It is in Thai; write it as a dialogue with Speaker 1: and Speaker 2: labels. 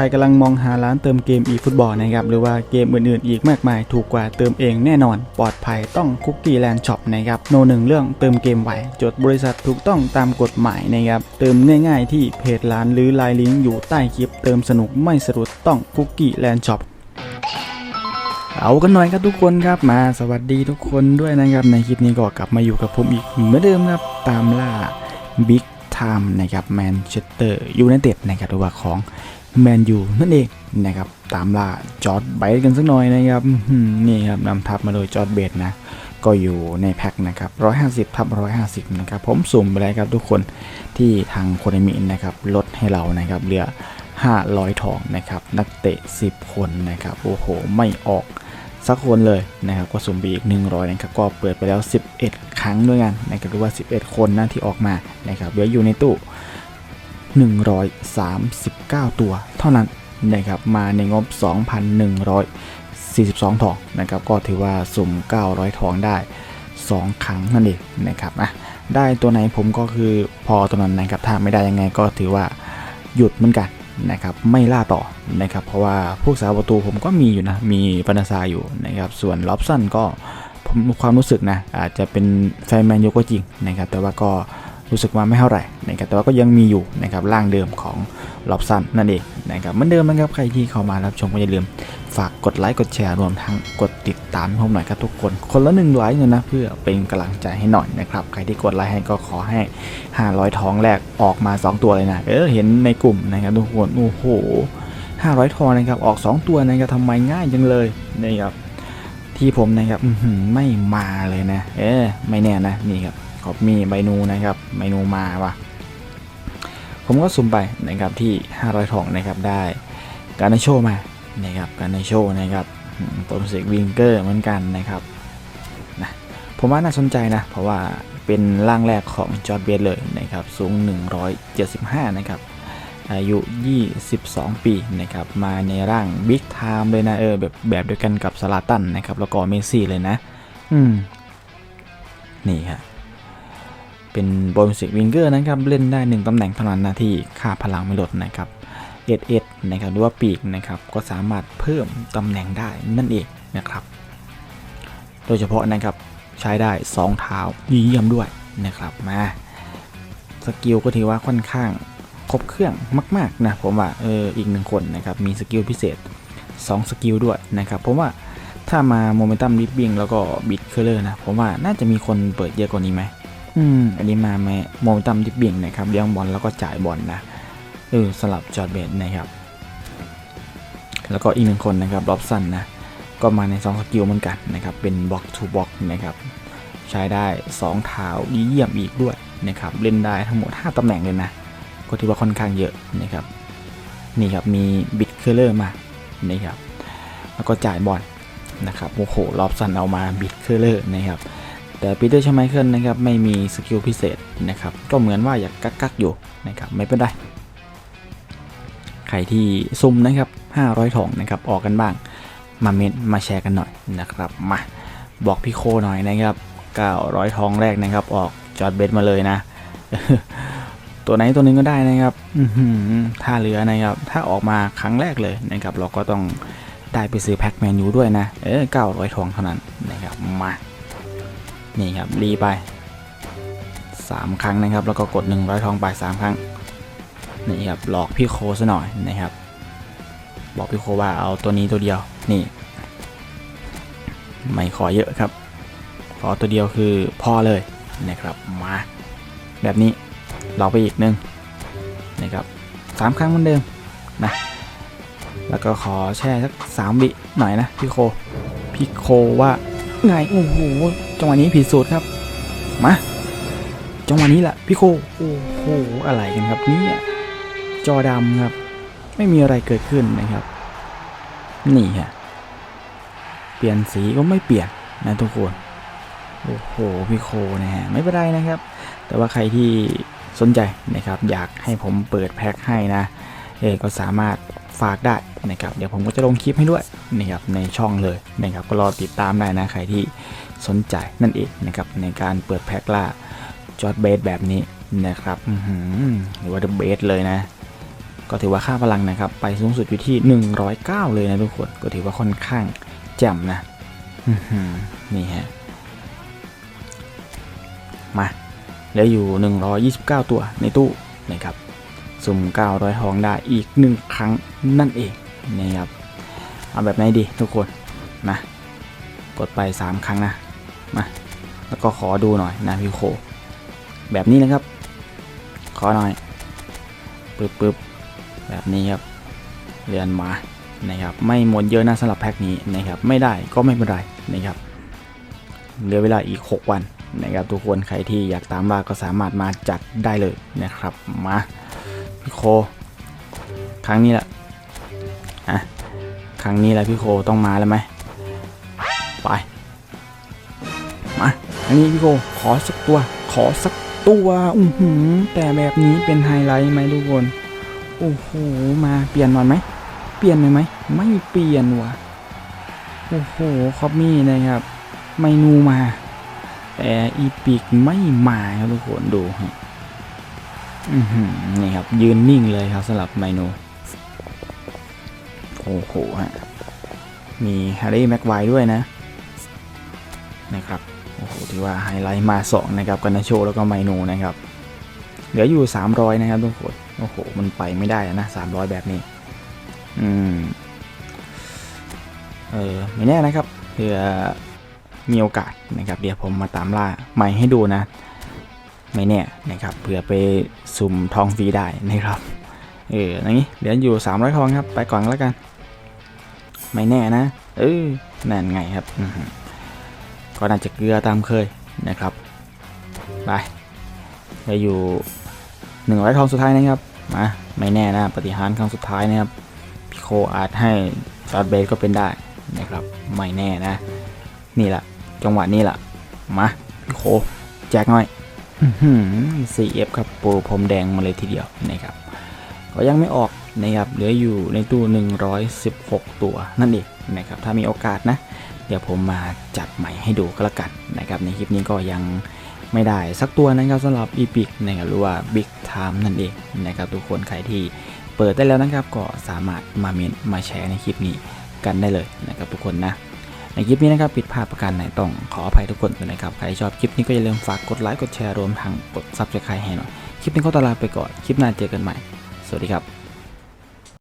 Speaker 1: ใครกำลังมองหาร้านเติมเกม eFootball นะครับหรือว่าเกมอื่นๆ อีกมากมายถูกกว่าเติมเองแน่นอน ปลอดภัยต้องคุกกี้แลนด์ช็อปนะครับโนหนึ่งเรื่องเติมเกมไหวจดบริษัทถูกต้องตามกฎหมายนะครับเติมง่ายๆ ที่เพจร้านหรือไลน์ลิงก์อยู่ใต้คลิป เติมสนุกไม่สะดุดต้องคุกกี้แลนด์ช็อปเอากันหน่อยครับทุกคนครับมาสวัสดีทุกคนด้วยนะครับในคลิปนี้ก็กลับมาอยู่กับผมอีกเหมือนเดิมครับตามล่าบิ๊กไทม์นะครับแมนเชสเตอร์ยูไนเต็ดนะครับหรือว่าของ แมนยูนั่นเองนะครับตามล่าจอร์ดไบต์กันสักหน่อยนะครับนี่ครับนำทัพมาโดยจอร์ดเบดนะก็อยู่ในแพ็คนะครับ 150ทับ150 นะครับ ผมสุ่มไปแล้วครับทุกคนที่ทางโคเนมินะครับ ลดให้เรานะครับเหลือ 500 ทองนะครับ นักเตะ 10 คนนะครับ โอ้โห ไม่ออกสักคนเลยนะครับ ก็สุ่มไปอีก 100 นะครับ ก็เปิดไปแล้ว 11 ครั้งด้วยกันนะครับหรือว่า 11 คนนะที่ออกมานะครับเหลืออยู่ในตู้ 139 ตัวเท่านั้นนะครับมาในงบ 2,142 ทองนะครับก็ถือว่าสุ่ม 900 ทองได้ 2 ครั้งนั่นเองนะครับอะได้ตัวไหนผมก็คือพอตัวนั้นนะครับถ้าไม่ได้ยังไงก็ถือว่าหยุดเหมือนกันนะครับไม่ล่าต่อนะครับเพราะว่าพวกสาวประตูผมก็มีอยู่นะมีปนาซาอยู่นะครับส่วนล็อบสันก็ผมความรู้สึกนะอาจจะเป็นแฟนแมนยูก็จริงนะครับแต่ว่าก็ รู้สึกว่าไม่เท่าไหร่นะครับแต่ว่าก็ยังมีอยู่นะครับร่างเดิมของลอบสันนั่นเองนะครับเหมือนเดิมนะครับใครที่เข้ามารับชมก็อย่าลืมฝากกดไลค์กดแชร์รวมทั้งกดติดตามผมหน่อยครับทุกคน คนละหนึ่งไลค์เนี่ยนะเพื่อเป็นกำลังใจให้หน่อยนะครับใครที่กดไลค์ให้ก็ขอให้ 500ทองแรกออกมา 2 ตัวเลยนะเออเห็นในกลุ่มนะครับทุกคนโอ้โห500 ทองนะครับออก 2 ตัวนะครับทำไมง่ายจังเลยนะครับที่ผมนะครับไม่มาเลยนะ เออไม่แน่นะนี่ครับ ขอบมีใบนูนะครับใบนูมาว่ะผมก็สุ่มไปนะครับที่ 500ทองนะครับได้การโชว์มานะครับการในโชว์นะครับโปรเซกวิงเกอร์เหมือนกันนะครับนะผมว่าน่าสนใจนะ เพราะว่าเป็นร่างแรกของจอร์ดเบสเลยนะครับสูง 175 นะครับอายุ 22 ปีนะครับมาในร่างบิ๊กไทม์เลยนะเออแบบแบบเดียวกันกับสลาตันนะครับแล้วก็เมซี่เลยนะ อืม นี่ครับ เป็น b บ l สิกวิงเกอร์นะครับเล่นได้ 1ตำแหน่งเท่านั้นนะที่ค่าพลังไม่ลดนะครับเอ็ดเอ็ดนะครับหรือว่าปีกนะครับก็สามารถเพิ่มตำแหน่งได้นั่นเองนะครับ โดยเฉพาะนะครับใช้ได้ 2 เท้าเยี่ยมด้วยนะครับมาสกิลก็ถือว่าค่อนข้างครบเครื่องมากๆนะผมว่าเอออีกหนึ่งคนนะครับมีสกิลพิเศษ 2 สกิลด้วยนะครับผมว่าถ้ามาโมเมนตัมดิฟบิงแล้วก็บิดเคอร์เลอร์นะผมว่าน่าจะมีคนเปิดเยอะกว่านี้ไหม อืม อันนี้มาไหมโมตัมดิฟบิงนะครับเลี้ยงบอลแล้วก็จ่ายบอลนะเออสลับจอร์ดเบดนะครับ แล้วก็อีกหนึ่งคนนะครับล็อบสันนะ ก็มาใน 2 สกิลเหมือนกันนะครับ เป็นบล็อกทูบล็อกนะครับ ใช้ได้ 2 เท้าดีเยี่ยมอีกด้วยนะครับ เล่นได้ทั้งหมด 5 ตำแหน่งเลยนะ ก็ถือว่าค่อนข้างเยอะนะครับ นี่ครับ มีบิดเคอร์เลอร์มานี่ครับ แล้วก็จ่ายบอลนะครับ โอ้โหล็อบสันเอามาบิดเคอร์เลอร์นะครับ แต่ปีเตอร์ชไมเคิลนะครับไม่มีสกิลพิเศษนะครับก็เหมือนว่าอยากกักๆอยู่นะครับไม่เป็นไรใครที่ซุ่มนะครับ 500ทองนะครับออกกันบ้างมาเมนมาแชร์กันหน่อยนะครับมาบอกพี่โคหน่อยนะครับ 900ทองแรกนะครับ ออกจอดเบสมาเลยนะ ตัวไหนตัวนึงก็ได้นะครับถ้าเหลือนะครับ ถ้าออกมาครั้งแรกเลยนะครับ เราก็ต้องได้ไปซื้อแพ็คแมนยูด้วยนะ เออ900ทองเท่านั้นนะครับมา นี่ครับรีไป 3 ครั้งนะครับ แล้วก็กด 100 ทองไป 3 ครั้ง นี่ครับหลอกพี่โคซะหน่อยนะครับ บอกพี่โคว่าเอาตัวนี้ตัวเดียว นี่ ไม่ขอเยอะครับ ขอตัวเดียวคือพอเลยนะครับ มา แบบนี้หลอกไปอีกหนึ่งนะครับสามครั้งเหมือนเดิมนะแล้วก็ขอแช่สักสามวิหน่อยนะพี่โค พี่โคว่าไงโอ้โห จังหวะนี้ผิดสูตรครับ มาจังหวะนี้แหละพี่โคโอ้โหอะไรกันครับเนี่ยจอดำครับ ไม่มีอะไรเกิดขึ้นนะครับ นี่ฮะเปลี่ยนสีก็ไม่เปลี่ยนนะทุกคนโอ้โหพี่โคนะฮะไม่เป็นไรนะครับ แต่ว่าใครที่สนใจนะครับ อยากให้ผมเปิดแพ็คให้นะเออก็สามารถฝากได้นะครับ เดี๋ยวผมก็จะลงคลิปให้ด้วยนะครับในช่องเลยนะครับก็รอติดตามได้นะใครที่ สนใจนั่นเองนะครับในการเปิดแพ็คล่าจอร์ดเบสแบบนี้นะครับหรือว่าเดอะเบสเลยนะ ก็ถือว่าค่าพลังนะครับ ไปสูงสุดอยู่ที่ 109 เลยนะทุกคน ก็ถือว่าค่อนข้างแจ่มนะนี่ฮะ มาเหลืออยู่ 129 ตัวในตู้นะครับสุ่ม 900ทองได้อีก 1 ครั้งนั่นเองนะครับ เอาแบบไหนดีทุกคนนะ กดไป 3 ครั้งนะ มาแล้วก็ขอดูหน่อยนะพี่โค แบบนี้นะครับ ขอหน่อยปึ๊บปึ๊บแบบนี้ครับเรียนมานะครับ ไม่หมดเยอะนะสำหรับแพ็คนี้นะครับ ไม่ได้ก็ไม่เป็นไรนะครับเหลือเวลาอีก 6 วันนะครับ ทุกคนใครที่อยากตามล่าก็สามารถมาจัดได้เลยนะครับ มาพี่โค ครั้งนี้แหละอะครั้งนี้แหละพี่โคต้องมาแล้วไหมไป มาอันนี้พี่โคขอสักตัว ขอสักตัวอือหือแต่แบบนี้เป็นไฮไลท์ไหมทุกคน โอ้โห มาเปลี่ยนหน่อยไหม เปลี่ยนเลยไหม ไม่เปลี่ยนว่ะ โอ้โห คอปมี่นะครับเมนูมา แต่อีพิกไม่มาครับทุกคนดูฮะอือหือนี่ครับ ยืนนิ่งเลยครับสำหรับไมโนโอ้โหฮะ มีแฮร์รี่แม็กไวด้วยนะ นะครับ โอ้โหถือว่าไฮไลท์มาสองนะครับกันนาโชแล้วก็ไมโนนะครับ เหลืออยู่ 300 นะครับทุกคนโอ้โห มันไปไม่ได้นะ 300 แบบนี้ อืม เออไม่แน่นะครับเผื่อมีโอกาสนะครับ เดี๋ยวผมมาตามล่าใหม่ให้ดูนะ ไม่แน่นะครับเผื่อไปสุ่มทองฟรีได้นะครับเอออย่างนี้เหลืออยู่ 300 ทองครับ ไปก่อนแล้วกัน ไม่แน่นะ เออนั่นไงครับอื้อหือ ก็น่าจะเกลือตามเคยนะครับไปเหลืออยู่100ทองสุดท้ายนะครับมาไม่แน่นะปฏิหารครั้งสุดท้ายนะครับพี่โคอาจให้จอร์ดเบสก็เป็นได้นะครับไม่แน่นะ นี่แหละจังหวะนี้แหละมาพี่โคแจกหน่อยอื้อหือ CF ครับปูพรมแดงมาเลยทีเดียวนะครับก็ยังไม่ออกนะครับเหลืออยู่ในตู้ 116 ตัวนั่นเองนะครับถ้ามีโอกาสนะ เดี๋ยวผมมาจัดใหม่ให้ดูก็แล้วกันนะครับในคลิปนี้ก็ยังไม่ได้สักตัวนะครับสำหรับ Epic นะครับหรือว่า Big Time นั่นเองนะครับทุกคนใครที่เปิดได้แล้วนะครับก็สามารถมาเมนมาแชร์ในคลิปนี้กันได้เลยนะครับทุกคนนะในคลิปนี้นะครับผิดพลาดประการไหนต้องขออภัยทุกคนด้วยนะครับใครชอบคลิปนี้ก็อย่าลืมฝากกดไลค์กดแชร์รวมทั้งกด Subscribe ให้หน่อยคลิปนี้ก็ตลาไปก่อนคลิปหน้าเจอกันใหม่ สวัสดีครับ